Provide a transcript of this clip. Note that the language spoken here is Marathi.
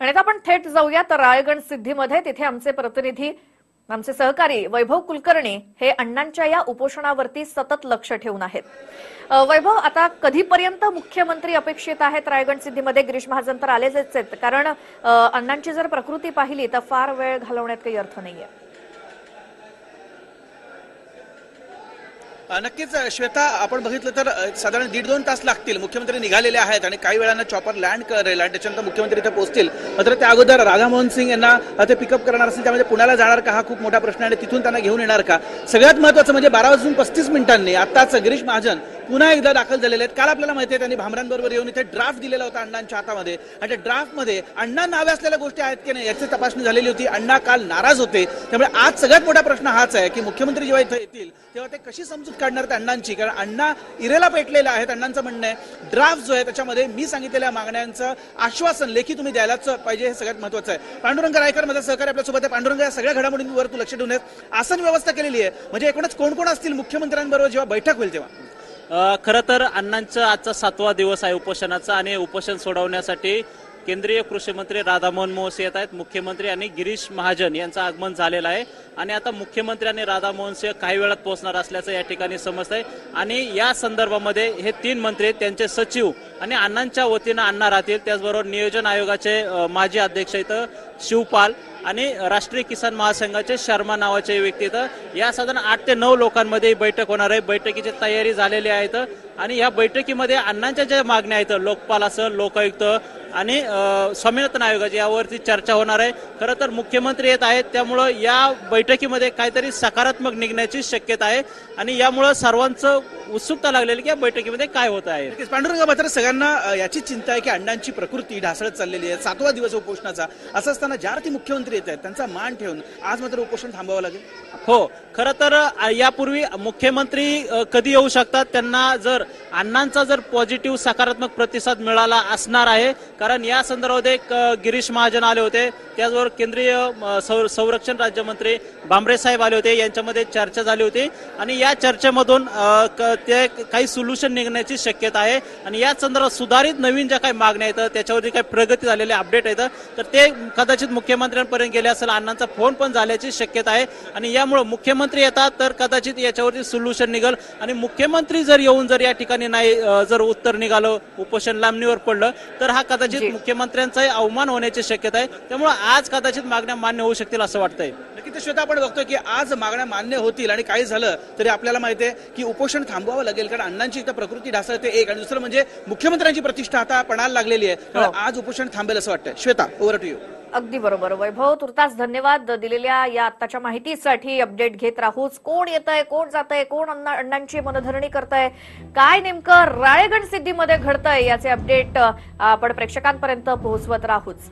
आणि आता आपण थेट जाऊया तर रायगड सिद्धीमध्ये. तिथे आमचे प्रतिनिधी आमचे सहकारी वैभव कुलकर्णी हे अण्णांच्या या उपोषणावरती सतत लक्ष ठेवून आहेत. वैभव आता कधीपर्यंत मुख्यमंत्री अपेक्षित आहेत रायगड सिद्धीमध्ये? गिरीश महाजन तर आलेच आहेत. कारण अण्णांची जर प्रकृती पाहिली तर फार वेळ घालवण्यात काही अर्थ नाहीये. नक्कीच श्वेता आपण बघितलं तर साधारण दीड दोन तास लागतील. मुख्यमंत्री निघालेले आहेत आणि काही वेळानं चॉपर लँड करेल आणि त्याच्यानंतर मुख्यमंत्री इथे पोहोचतील. मात्र त्या अगोदर राधामोहन सिंग यांना ते पिकअप करणार असेल त्यामध्ये पुण्याला जाणार का हा खूप मोठा प्रश्न आहे आणि तिथून त्यांना घेऊन येणार का? सगळ्यात महत्वाचं म्हणजे बारा वाजून पस्तीस मिनिटांनी आताच गिरीश महाजन पुन्हा एकदा दाखल झालेले आहेत. काल आपल्याला माहिती आहे त्यांनी भामरांबरोबर येऊन इथे ड्राफ्ट दिलेला होता अण्णांच्या हातामध्ये. आणि त्या ड्राफ्टमध्ये अण्णा नावे असलेल्या गोष्टी आहेत की नाही याची तपासणी झालेली होती. अण्णा काल नाराज होते. त्यामुळे आज सगळ्यात मोठा प्रश्न हाच आहे की मुख्यमंत्री जेव्हा इथे येतील तेव्हा ते कशी समजूत काढणार त्या अण्णांची? कारण अण्णा इरेला पेटलेले आहेत अण्णांचं म्हणणं आहे ड्राफ्ट जो आहे त्याच्यामध्ये मी सांगितलेल्या मागण्यांचं आश्वासन लेखी तुम्ही द्यायलाच पाहिजे हे सगळ्यात महत्वाचं आहे. पांडुरंग रायकर माझा सहकारी आपल्यासोबत आहे. पांडुरंग या सगळ्या घडामोडींवर तू लक्ष ठेवून आसन व्यवस्था केलेली आहे. म्हणजे एकूणच कोण कोण असतील मुख्यमंत्र्यांबरोबर जेव्हा बैठक होईल तेव्हा? खरं तर अण्णांचा आजचा सातवा दिवस आहे उपोषणाचा आणि उपोषण सोडवण्यासाठी केंद्रीय कृषी मंत्री राधामोहन मोहस येत आहेत. मुख्यमंत्री आणि गिरीश महाजन यांचं आगमन झालेलं आहे. आणि आता मुख्यमंत्री आणि राधामोहन सिंह काही वेळात पोहोचणार असल्याचं या ठिकाणी समजतंय. आणि या संदर्भामध्ये हे तीन मंत्री त्यांचे सचिव आणि अण्णांच्या वतीनं अण्णा राहतील. त्याचबरोबर नियोजन आयोगाचे माजी अध्यक्ष इथं शिवपाल आणि राष्ट्रीय किसान महासंघाचे शर्मा नावाचे व्यक्ती इथं या साधारण आठ ते नऊ लोकांमध्ये ही बैठक होणार आहे. बैठकीची तयारी झालेली आहे आणि या बैठकीमध्ये अण्णांच्या ज्या मागण्या आहेत लोकपाल असेल लोकायुक्त आणि अ, स्वामीनाथन आयोगाची यावरती चर्चा होणार आहे. खरं तर मुख्यमंत्री येत आहेत त्यामुळं या बैठकीमध्ये काहीतरी सकारात्मक निघण्याची शक्यता आहे. आणि यामुळं सर्वांचं उत्सुकता लागलेली की या बैठकीमध्ये काय होत आहे. नक्कीच पांडुरंग मात्र सगळ्यांना याची चिंता आहे की अण्णांची प्रकृती ढासळत चाललेली आहे. सातवा दिवस उपोषणाचा. असं असताना ज्या अर्थी मुख्यमंत्री देत आहेत त्यांचा मान ठेवून आज मात्र उपोषण थांबावं लागेल. हो खरं तर यापूर्वी मुख्यमंत्री कधी येऊ शकतात? त्यांना जर अण्णांचा जर पॉझिटिव्ह सकारात्मक प्रतिसाद मिळाला असणार आहे कारण या संदर्भात एक गिरीश महाजन आले होते. त्याचबरोबर केंद्रीय संरक्षण राज्यमंत्री भांबरे साहेब आले होते. यांच्यामध्ये चर्चा झाली होती. आणि या चर्चेमधून ते काही सोल्युशन निघण्याची शक्यता आहे. आणि या संदर्भात सुधारित नवीन ज्या काही मागण्या आहेत त्याच्यावरती काही प्रगती झालेले अपडेट आहेत. तर ते कदाचित मुख्यमंत्र्यांपर्यंत गेले असेल अण्णांचा फोन पण झाल्याची शक्यता आहे. आणि यामुळे मुख्यमंत्री येतात तर कदाचित याच्यावरती सोल्युशन निघल. आणि मुख्यमंत्री जर येऊन जर या ठिकाणी नाही जर उत्तर निघालं उपोषण लांबणीवर पडलं तर हा. कदाचित मुख्यमंत्र्यांचाही अवमान होण्याची शक्यता आहे. त्यामुळे आज कदाचित मागण्या मान्य होऊ शकतील असं वाटतंय. ते श्वेता आपण बघतोय की आज मागण्या मान्य होतील आणि काही झालं तरी आपल्याला माहिती आहे की उपोषण थांबवावं लागेल कारण अण्णांची इथं प्रकृती ढासळते एक. आणि दुसरं म्हणजे मुख्यमंत्र्यांची प्रतिष्ठा आता पणाला लागलेली आहे. हो. आज उपोषण थांबेल असं वाटतंय. श्वेता ओव्हर टू यू अगदी बरोबर. वैभव तुर्तास धन्यवाद दिलेल्या या आत्ताच्या माहितीसाठी अपडेट घेत राहूच. कोण येत आहे कोण जात आहे कोण अण्णा अण्णांची मनधरणी करताय काय नेमकं राळेगण सिद्धीमध्ये घडतंय याचे अपडेट आपण प्रेक्षकांपर्यंत पोहोचवत राहूच.